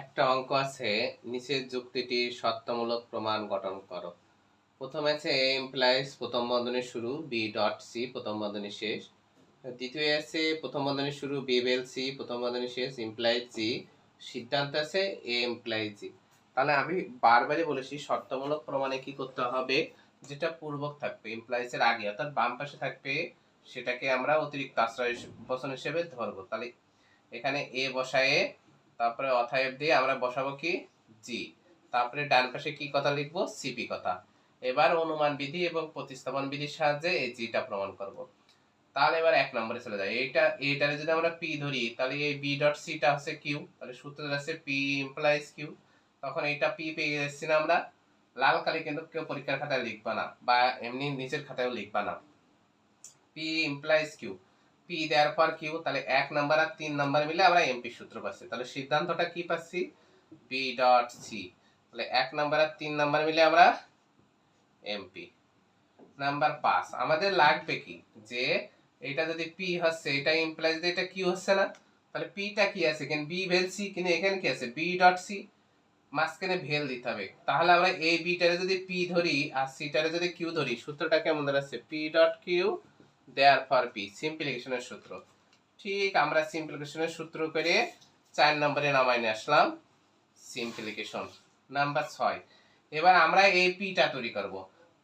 একটা অঙ্ক আছে, নিচের যুক্তিটি সত্যমূলক প্রমাণ গঠন করো। প্রথম আছে এ ইমপ্লাইজ প্রথম বন্ধনীর শুরু বি ডট সি প্রথম বন্ধনী শেষ। দ্বিতীয় আছে প্রথম বন্ধনীর শুরু বি বেল সি প্রথম বন্ধনী শেষ ইমপ্লাইজ জি সিদ্ধান্ত আছে এ ইমপ্লাইজ জি তাহলে আমি বারবারই বলেছি শর্তমূলক প্রমাণে কি করতে হবে? যেটা পূর্বক থাকবে ইমপ্লাইজ এর আগে, অর্থাৎ বাম পাশে থাকবে, সেটাকে আমরা অতিরিক্ত আশ্রয় বচন হিসেবে ধরবো। তাহলে এখানে এ বসায়ে তারপরে অথায়ব দিয়ে আমরা বসাবো কি? জি তারপরে ডান পাশে কি কথা লিখব? সিপি কথা। এবার অনুমান বিধি এবং প্রতিস্থাপন বিধির সাহায্যে এই জিটা প্রমাণ করব। তাহলে এবার এক নম্বরে চলে যায় এইটা, এইটারে যদি আমরা পি ধরি, তাহলে এই বি ডট সিটা হচ্ছে কিউ তাহলে সূত্র আছে পি ইমপ্লাইজ কিউ তখন এইটা পি পেয়ে যাচ্ছি না আমরা। লাল কালি কিন্তু কেউ পরীক্ষার খাতায় লিখবা না, বা এমনি নিচের খাতায়ও লিখবা না। পি ইমপ্লাইজ কিউ পি দেওয়ার পর কিউ তাহলে এক নাম্বার আর তিন নাম্বার মিলে আমরা এমপি সূত্র পাচ্ছি। তাহলে সিদ্ধান্তটা কি পাচ্ছি? বি ডট সি তাহলে এক নাম্বার আর তিন নাম্বার মিলে আমরা এমপি নাম্বার পাঁচ। আমাদের লাগবে কি? যে এটা যদি পি হচ্ছে, এটা ইমপ্লাইজ এটা কিউ হচ্ছে না, তাহলে পিটা কি আছে? এখানে বি ভেল সি কিন্তু এখানে কি আছে? বি ডট সি মাঝখানে ভেল দিতে হবে। তাহলে আমরা এই বিটারে যদি পি ধরি, আর সিটারে যদি কিউ ধরি, সূত্রটা কেমন দাঁড়াচ্ছে? P dot Q therefore P P সিম্পলিফিকেশনের সূত্র। ঠিক আমরা সিম্পলিফিকেশনের সূত্র করে চার নম্বরে নামাই নিয়ে আসলাম সিম্পলিফিকেশন নাম্বার ছয়। এবার আমরা এই পিটা তৈরি করব।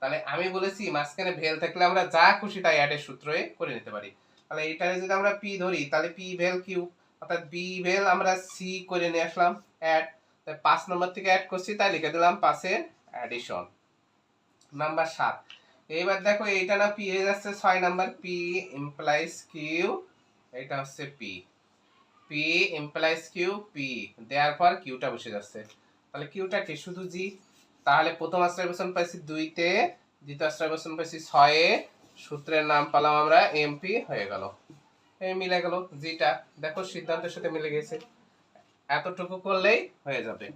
তাহলে আমি বলেছি, মাঝখানে ভেল থাকলে আমরা যা খুশি তাই অ্যাডের সূত্রে করে নিতে পারি। তাহলে এইটারে যদি আমরা পি ধরি, তাহলে পি ভেল কিউ অর্থাৎ বি ভেল আমরা সি করে নিয়ে আসলাম অ্যাড তাই পাঁচ নম্বর থেকে অ্যাড করছি, তাই লিখে দিলাম পাশে অ্যাডিশন নাম্বার সাত এইবার দেখো এইটা না পি হয়ে যাচ্ছে ছয় নাম্বার পি ইমপ্লাইজ কিউ এটা হচ্ছে P P implies Q P দেওয়ার পর কিউটা বসে যাচ্ছে। তাহলে কিউটা কি? শুধু জি তাহলে প্রথম আশ্রয় বচন পাইছি দুইতে দ্বিতীয় আশ্রয় বচন পাইছি ছয়ে সূত্রের নাম পেলাম আমরা এমপি হয়ে গেল। এই মিলে গেল জিটা দেখো সিদ্ধান্তের সাথে মিলে গেছে। এতটুকু করলেই হয়ে যাবে।